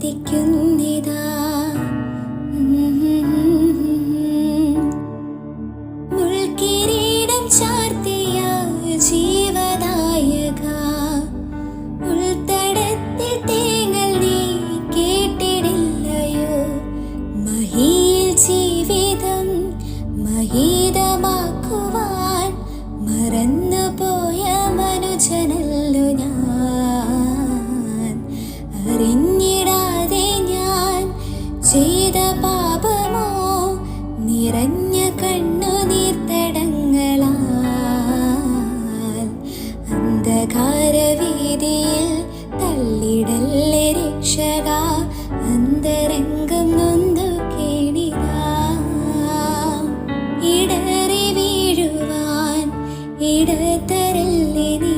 പ്രാർത്ഥിക്കുന്നിതാ. മുൾക്കിരീടം ചാർത്തിയ ജീവദായക. ഉൾത്തടത്തിൽ തേങ്ങൽ നീ കേട്ടിടില്ലയോ. മഹിയിൽ ജീവിതം മഹീതമാക്കുവാൻ ചെയ്ത പാപമോ? നിറഞ്ഞ കണ്ണു നീർത്തടങ്ങളീതിയിൽ അന്ധകാരവീതിയിൽ തള്ളിടല്ലേ രക്ഷക? അന്തരംഗം നൊന്തു കേണിക ഇടറി വീഴുവാൻ ഇടത്തരല്ലേ നീ